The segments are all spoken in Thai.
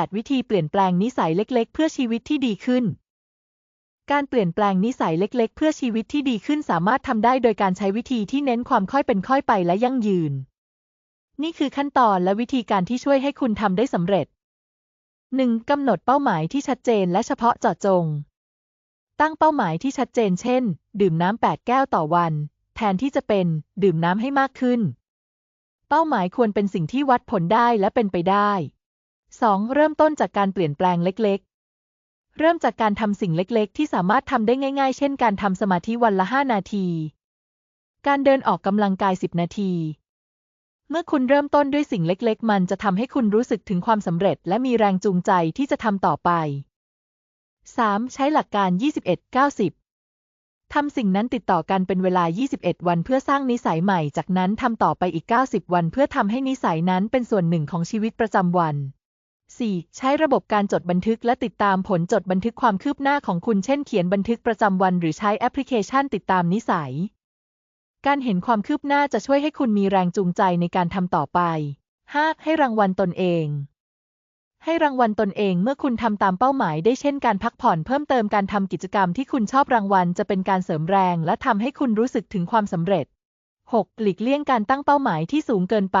8 วิธีเปลี่ยนแปลงนิสัยเล็ก ๆ เพื่อชีวิตที่ดีขึ้น การเปลี่ยนแปลงนิสัยเล็ก ๆ เพื่อชีวิตที่ดีขึ้นสามารถทำได้โดยการใช้วิธีที่เน้นความค่อยเป็นค่อยไปและยั่งยืน นี่คือขั้นตอนและวิธีการที่ช่วยให้คุณทำได้สำเร็จ 1. กำหนดเป้าหมายที่ชัดเจนและเฉพาะเจาะจง ตั้งเป้าหมายที่ชัดเจนเช่น ดื่มน้ำ 8 แก้วต่อวัน แทนที่จะเป็น ดื่มน้ำให้มากขึ้น เป้าหมายควรเป็นสิ่งที่วัดผลได้และเป็นไปได้ 2. เริ่มต้นจากการเปลี่ยนแปลงเล็ก ๆ เริ่มจากการทำสิ่งเล็ก ๆ ที่สามารถทำได้ง่าย ๆ เช่น การทำสมาธิวันละ 5 นาที การเดินออกกำลังกาย 10 นาที เมื่อคุณเริ่มต้นด้วยสิ่งเล็ก ๆ มันจะทำให้คุณรู้สึกถึงความสำเร็จ และมีแรงจูงใจที่จะทำต่อไป 3. ใช้หลักการ 21-90ทำสิ่งนั้นติดต่อกันเป็นเวลา 21 วันเพื่อสร้างนิสัยใหม่ จากนั้นทำต่อไปอีก 90 วันเพื่อทำให้นิสัยนั้นเป็นส่วนหนึ่งของชีวิตประจำวัน 4. ใช้ระบบการจดบันทึกและติดตามผลจดบันทึกความคืบหน้าของคุณเช่นเขียนบันทึกประจำวันหรือใช้แอปพลิเคชันติดตามนิสัย การเห็นความคืบหน้าจะช่วยให้คุณมีแรงจูงใจในการทำต่อไป 5. ให้รางวัลตนเอง ให้รางวัลตนเองเมื่อคุณทำตามเป้าหมายได้เช่นการพักผ่อนเพิ่มเติมการทำกิจกรรมที่คุณชอบรางวัลจะเป็นการเสริมแรงและทำให้คุณรู้สึกถึงความสำเร็จ 6. หลีกเลี่ยงการตั้งเป้าหมายที่สูงเกินไป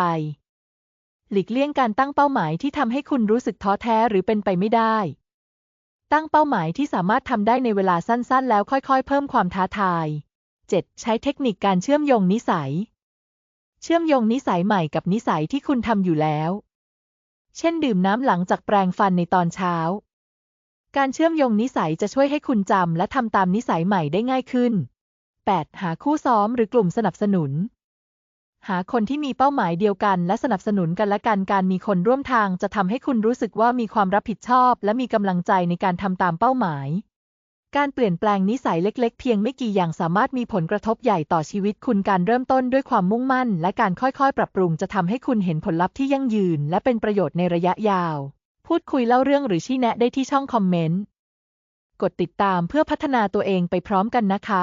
หลีกเลี่ยงการตั้งเป้าหมายที่ทำให้คุณรู้สึกท้อแท้หรือเป็นไปไม่ได้ ตั้งเป้าหมายที่สามารถทำได้ในเวลาสั้นๆ แล้วค่อยๆ เพิ่มความท้าทาย 7. ใช้เทคนิคการเชื่อมโยงนิสัย เชื่อมโยงนิสัยใหม่กับนิสัยที่คุณทำอยู่แล้ว เช่น ดื่มน้ำหลังจากแปรงฟันในตอนเช้า การเชื่อมโยงนิสัยจะช่วยให้คุณจำและทำตามนิสัยใหม่ได้ง่ายขึ้น 8. หาคู่ซ้อมหรือกลุ่มสนับสนุน หาคนที่มีเป้าหมายเดียวกัน และสนับสนุนกันและกันการมีคนร่วมทางจะทำให้คุณรู้สึกว่ามีความรับผิดชอบ และมีกำลังใจในการทำตามเป้าหมาย การเปลี่ยนแปลงนิสัยเล็กๆ เพียงไม่กี่อย่างสามารถมีผลกระทบใหญ่ต่อชีวิตคุณการเริ่มต้นด้วยความมุ่งมั่น และการค่อยๆ ปรับปรุงจะทำให้คุณเห็นผลลัพธ์ที่ยั่งยืน และเป็นประโยชน์ในระยะยาว พูดคุยเล่าเรื่องหรือชี้แนะได้ที่ช่องคอมเมนต์กดติดตามเพื่อพัฒนาตัวเองไปพร้อมกันนะคะ